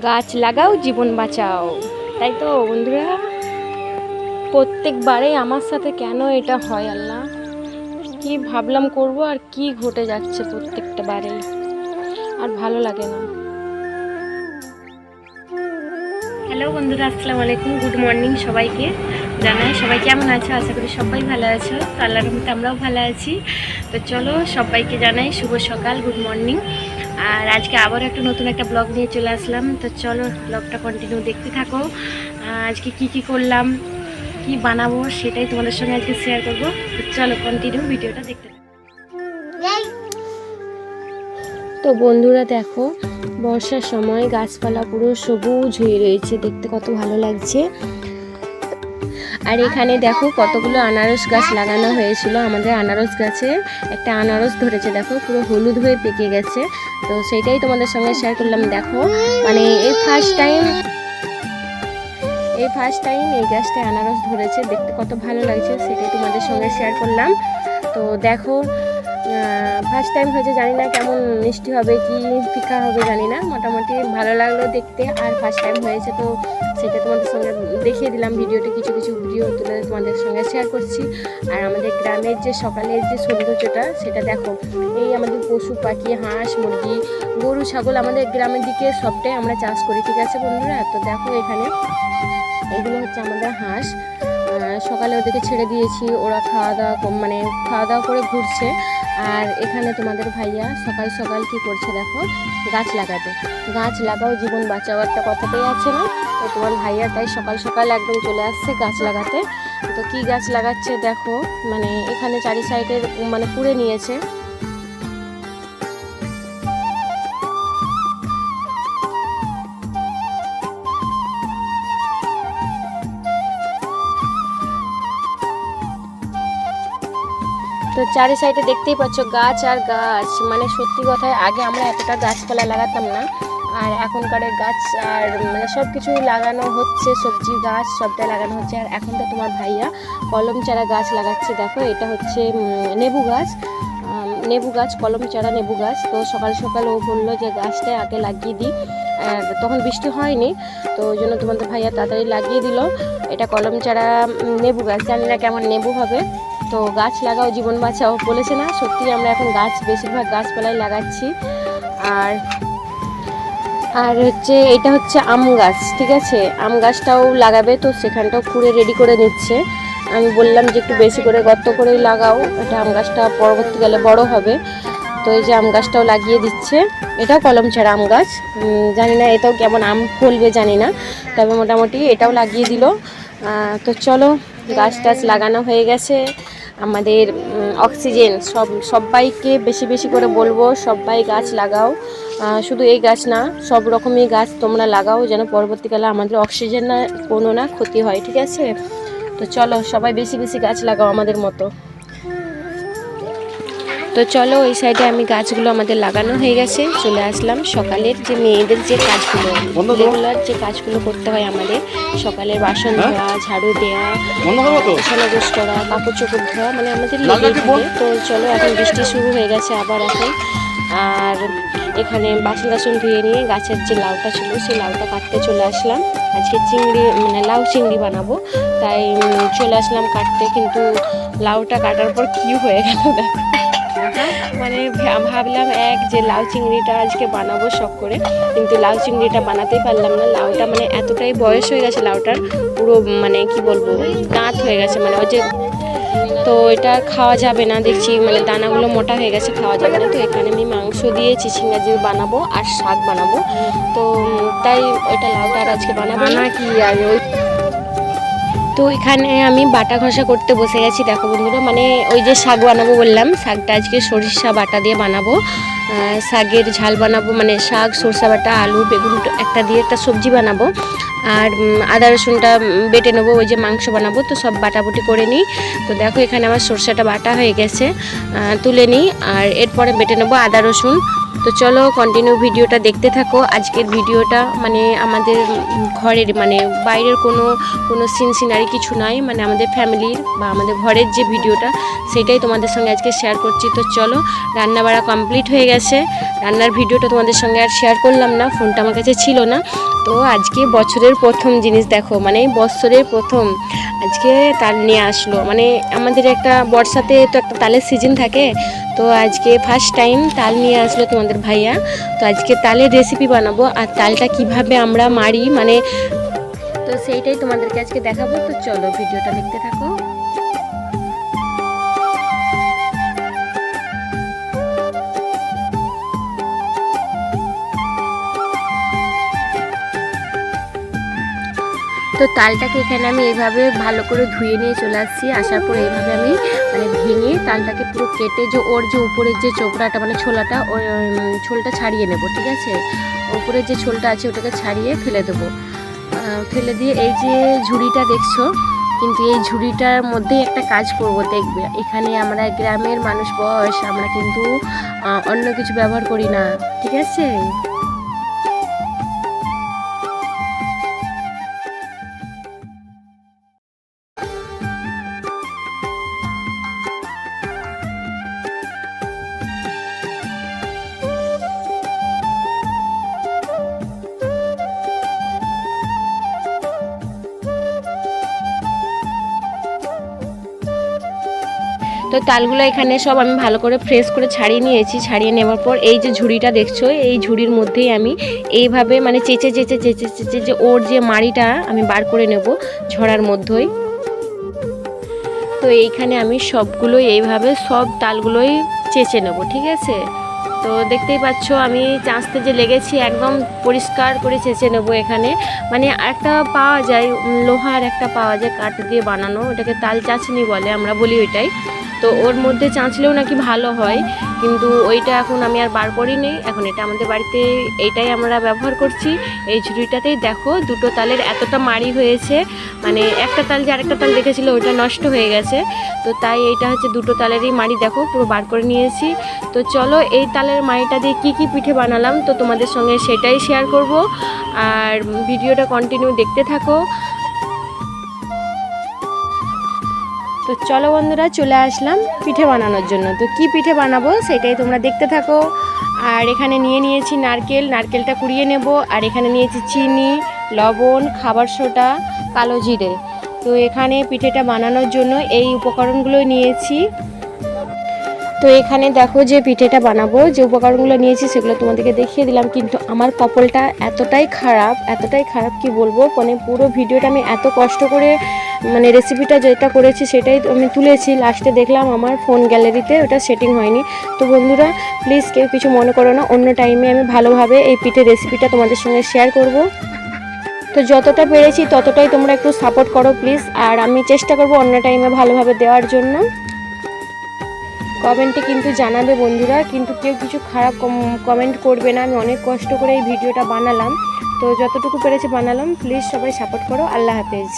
গাছ লাগাও, জীবন বাঁচাও। তাই তো, বন্ধুরা, প্রত্যেকবারে আমার সাথে কেন এটা হয় আল্লাহ? কি ভাবলাম করব আর কি ঘটে যাচ্ছে প্রত্যেকটা বারে। আর ভালো লাগে না। হ্যালো বন্ধুরা, আসসালামু আলাইকুম, গুড মর্নিং সবাইকে জানাই। সবাই কেমন আছো? আশা করি সবাই ভালো আছো। তো আল্লাহর আমরাও ভালো আছি। তো চলো সবাইকে জানাই শুভ সকাল, গুড মর্নিং। আর আজকে আবার একটা নতুন একটা ব্লগ নিয়ে চলে আসলাম। তো চলো ব্লগটা কন্টিনিউ দেখতে থাকো। আজকে কি কি করলাম, কি বানাবো সেটাই তোমাদের সঙ্গে আজকে শেয়ার করব। তো চলো কন্টিনিউ ভিডিওটা দেখতে তো বন্ধুরা দেখো, বর্ষার সময় গাছপালা পুরো সবুজ হয়ে রয়েছে, দেখতে কত ভালো লাগছে। আর এখানে দেখো কতগুলো আনারস গাছ লাগানো হয়েছিল। আমাদের আনারস গাছে একটা আনারস ধরেছে, দেখো পুরো হলুদ হয়ে পেকে গেছে। তো সেটাই তোমাদের সঙ্গে শেয়ার করলাম, দেখো। মানে এই ফার্স্ট টাইম এই ফার্স্ট টাইম এই গাছটায় আনারস ধরেছে, দেখতে কত ভালো লাগছে, সেটাই তোমাদের সঙ্গে শেয়ার করলাম। তো দেখো ফার্স্ট টাইম হয়েছে, জানি না কেমন মিষ্টি হবে, কি ফিকা হবে, জানি না। মোটামুটি ভালো লাগল দেখতে, আর ফার্স্ট টাইম হয়েছে তো সেটা তোমাদের সঙ্গে দেখিয়ে দিলাম। ভিডিওতে কিছু কিছু ভিডিও তুলে তোমাদের সঙ্গে শেয়ার করছি। আর আমাদের গ্রামের যে সকালের যে সৌন্দর্যটা, সেটা দেখো, এই আমাদের পশু, পাখি, হাঁস, মুরগি, গরু, ছাগল আমাদের গ্রামের দিকে সবটাই আমরা চাষ করি, ঠিক আছে বন্ধুরা? তো দেখো এখানে, এগুলো হচ্ছে আমাদের হাঁস। সকালে ওদেরকে ছেড়ে দিয়েছি। ওরা খাওয়া দাওয়া মানে খাওয়া দাওয়া করে ঘুরছে। আর এখানে তোমাদের ভাইয়া সকাল সকাল কি করছে দেখো? গাছ লাগাবে। গাছ লাগাও, জীবন বাঁচাও একটা কথাতেই আছে না। তো তোমার ভাইয়া তাই সকাল সকাল একদম চলে আসছে গাছ লাগাতে। তো কি গাছ লাগাচ্ছে দেখো? মানে এখানে চারি সাইডের মানে পুড়ে নিয়েছে। তো চারি সাইডে দেখতেই পাচ্ছ গাছ আর গাছ। মানে সত্যি কথায় আগে আমরা এতটা গাছপালা লাগাতাম না। আর এখনকার গাছ আর মানে সব কিছুই লাগানো হচ্ছে, সবজি গাছ সবটাই লাগানো হচ্ছে। আর এখন তো তোমার ভাইয়া কলম চারা গাছ লাগাচ্ছে। দেখো, এটা হচ্ছে নেবু গাছ। নেবু গাছ, কলম চারা নেবু গাছ। তো সকাল সকাল ও বলল যে গাছটা আগে লাগিয়ে দিই। তখন বৃষ্টি হয়নি, তো ওই জন্য তোমাদের ভাইয়া তাড়াতাড়ি লাগিয়ে দিল। এটা কলম চারা নেবু গাছ, জানি না কেমন নেবু হবে। তো গাছ লাগাও, জীবন বাঁচাও বলেছে না? সত্যি আমরা এখন গাছ, বেশিরভাগ গাছপালাই লাগাচ্ছি। আর আর হচ্ছে এটা হচ্ছে আম গাছ, ঠিক আছে? আম গাছটাও লাগাবে, তো সেখানটাও খুঁড়ে রেডি করে নিচ্ছে। আমি বললাম যে একটু বেশি করে গর্ত করেই লাগাও, এটা আম গাছটা পরবর্তীকালে বড় হবে। তো এই যে আম গাছটাও লাগিয়ে দিচ্ছে। এটাও কলম ছাড়া আম গাছ। জানি না এটাও কেমন আম ফলবে, জানি না। তবে মোটামুটি এটাও লাগিয়ে দিল। তো চলো, গাছ টাছ লাগানো হয়ে গেছে। আমাদের অক্সিজেন, সব, সবাইকে বেশি বেশি করে বলব, সবাই গাছ লাগাও। শুধু এই গাছ না, সব রকমই গাছ তোমরা লাগাও, যেন পরবর্তীকালে আমাদের অক্সিজেন না কোনো না ক্ষতি হয়, ঠিক আছে? তো চলো, সবাই বেশি বেশি গাছ লাগাও আমাদের মতো। তো চলো ওই সাইডে আমি গাছগুলো আমাদের লাগানো হয়ে গেছে। চলে আসলাম সকালের যে মেয়েদের যে কাজগুলো রেগুলার যে কাজগুলো করতে হয় আমাদের সকালের বাসন ধোয়া ঝাড়ু দেওয়া বিছানা গোছ করা কাপড় চোপড় ধোয়া মানে আমাদের থাকে। তো চলো এখন বৃষ্টি শুরু হয়ে গেছে আবার এখন। আর এখানে বাসন টাসন ধুয়ে নিয়ে গাছের যে লাউটা ছিল সেই লাউটা কাটতে চলে আসলাম। আজকে চিংড়ি মানে লাউ চিংড়ি বানাবো। তাই চলে আসলাম কাটতে কিন্তু লাউটা কাটার পর কি হয়ে গেল দেখো। মানে ভাবলাম এক যে লাউ চিংড়িটা আজকে বানাবো শখ করে। কিন্তু লাউ চিংড়িটা বানাতেই পারলাম না। লাউটা মানে এতটাই বয়স হয়ে গেছে লাউটার, পুরো মানে কি বলব, দাঁত হয়ে গেছে। মানে ওই যে তো এটা খাওয়া যাবে না, দেখছি মানে দানাগুলো মোটা হয়ে গেছে, খাওয়া যাবে না। তো এখানে আমি মাংস দিয়ে চিচিঙ্গা দিয়ে বানাবো আর শাক বানাবো। তো তাই ওইটা লাউটা আজকে বানাবো না। কি আর ওই তো এখানে আমি বাটা ঘষা করতে বসে গেছি, দেখো বন্ধুরা। মানে ওই যে শাক বানাবো বললাম, শাকটা আজকে সরিষা বাটা দিয়ে বানাবো। শাকের ঝাল বানাবো মানে শাক, সরষা বাটা, আলু, বেগুন, একটা দিয়ে একটা সবজি বানাবো। আর আদা রসুনটা বেটে নেব, ওই যে মাংস বানাবো, তো সব বাটাবুটি করে নিই। তো দেখো, এখানে আমার সরষেটা বাটা হয়ে গেছে। তুলে নিই, আর এরপরে বেটে নেব আদা রসুন। তো চলো কন্টিনিউ ভিডিওটা দেখতে থাকো। আজকের ভিডিওটা মানে আমাদের ঘরের মানে বাইরের কোনো কোনো সিন সিনারি কিছু নাই। মানে আমাদের ফ্যামিলির বা আমাদের ঘরের যে ভিডিওটা, সেটাই তোমাদের সঙ্গে আজকে শেয়ার করছি। তো চলো রান্না বাড়া কমপ্লিট হয়ে গেছে। রান্নার ভিডিওটা তোমাদের সঙ্গে আর শেয়ার করলাম না, ফোনটা আমার কাছে ছিল না। তো আজকে বছরের প্রথম জিনিস দেখো মানে বছরের প্রথম আজকে তাল নিয়ে আসলো। মানে আমাদের একটা বর্ষাতে তো একটা তালের সিজন থাকে, তো আজকে ফার্স্ট টাইম তাল নিয়ে আসলো তোমাদের ভাইয়া। তো আজকে তালের রেসিপি বানাবো আর তালটা কীভাবে আমরা মারি মানে তো সেইটাই তোমাদেরকে আজকে দেখাবো। তো চলো ভিডিওটা দেখতে থাকো। তো তালটাকে এখানে আমি এইভাবে ভালো করে ধুয়ে নিয়ে চলে আসছি। আসার পর এইভাবে আমি মানে ভেঙে তালটাকে পুরো কেটে যে ওর যে উপরের যে চোপড়াটা মানে ছোলাটা, ওই ছোলটা ছাড়িয়ে নেব, ঠিক আছে? উপরের যে ছোলটা আছে ওটাকে ছাড়িয়ে ফেলে দেবো। ফেলে দিয়ে এই যে ঝুড়িটা দেখছ, কিন্তু এই ঝুড়িটার মধ্যেই একটা কাজ করব, দেখবে? এখানে আমরা গ্রামের মানুষ বয়স, আমরা কিন্তু অন্য কিছু ব্যবহার করি না, ঠিক আছে? তো তালগুলো এখানে সব আমি ভালো করে ফ্রেশ করে ছাড়িয়ে নিয়েছি। ছাড়িয়ে নেওয়ার পর এই যে ঝুড়িটা দেখছ, এই ঝুড়ির মধ্যেই আমি এইভাবে মানে চেঁচে চেঁচে চেঁচে চেঁচে যে ওর যে মাড়িটা আমি বার করে নেব ঝড়ার মধ্যেই। তো এইখানে আমি সবগুলোই এইভাবে সব তালগুলোই চেঁচে নেব, ঠিক আছে? তো দেখতেই পাচ্ছ, আমি চাঁচতে যে লেগেছি একদম পরিষ্কার করে চেঁচে নেব এখানে। মানে একটা পাওয়া যায় লোহার একটা পাওয়া যায় কাঠ দিয়ে বানানো, ওটাকে তাল চাঁচনি বলে আমরা বলি ওইটাই। তো ওর মধ্যে চাঁচলেও নাকি ভালো হয়, কিন্তু ওইটা এখন আমি আর বার করি করিনি। এখন এটা আমাদের বাড়িতে এইটাই আমরা ব্যবহার করছি। এই ঝুড়িটাতেই দেখো, দুটো তালের এতটা মাড়ি হয়েছে। মানে একটা তাল যে আরেকটা তাল দেখেছিল, ওইটা নষ্ট হয়ে গেছে। তো তাই এইটা হচ্ছে দুটো তালেরই মাড়ি, দেখো, পুরো বার করে নিয়েছি। তো চলো, এই তালের মাড়িটা দিয়ে কী কী পিঠে বানালাম, তো তোমাদের সঙ্গে সেটাই শেয়ার করব। আর ভিডিওটা কন্টিনিউ দেখতে থাকো। তো চলো বন্ধুরা, চলে আসলাম পিঠে বানানোর জন্য। তো কি পিঠে বানাবো সেটাই তোমরা দেখতে থাকো। আর এখানে নিয়ে নিয়েছি নারকেল, নারকেলটা কুড়িয়ে নেব। আর এখানে নিয়েছি চিনি, লবণ, খাবার সোটা কালো জিরে। তো এখানে পিঠেটা বানানোর জন্য এই উপকরণগুলো নিয়েছি। তো এখানে দেখো যে পিঠেটা বানাবো, যে উপকরণগুলো নিয়েছি সেগুলো তোমাদেরকে দেখিয়ে দিলাম, কিন্তু আমার কপলটা এতটাই খারাপ এতটাই খারাপ কি বলব? মানে পুরো ভিডিওটা আমি এত কষ্ট করে মানে রেসিপিটা যেটা করেছি সেটাই আমি তুলেছি। লাস্টে দেখলাম আমার ফোন গ্যালারিতে ওটা সেটিং হয়নি। তো বন্ধুরা প্লিজ কেউ কিছু মনে করো না, অন্য টাইমে আমি ভালোভাবে এই পিঠের রেসিপিটা তোমাদের সঙ্গে শেয়ার করব। তো যতটা পেরেছি ততটাই তোমরা একটু সাপোর্ট করো প্লিজ আর আমি চেষ্টা করব অন্য টাইমে ভালোভাবে দেওয়ার জন্য। কমেন্টে কিন্তু জানাবে বন্ধুরা, কিন্তু কেউ কিছু খারাপ কমেন্ট করবে না। আমি অনেক কষ্ট করে এই ভিডিওটা বানালাম। তো যতটুকু পেরেছি বানালাম প্লিজ সবাই সাপোর্ট করো। আল্লাহ হাফেজ।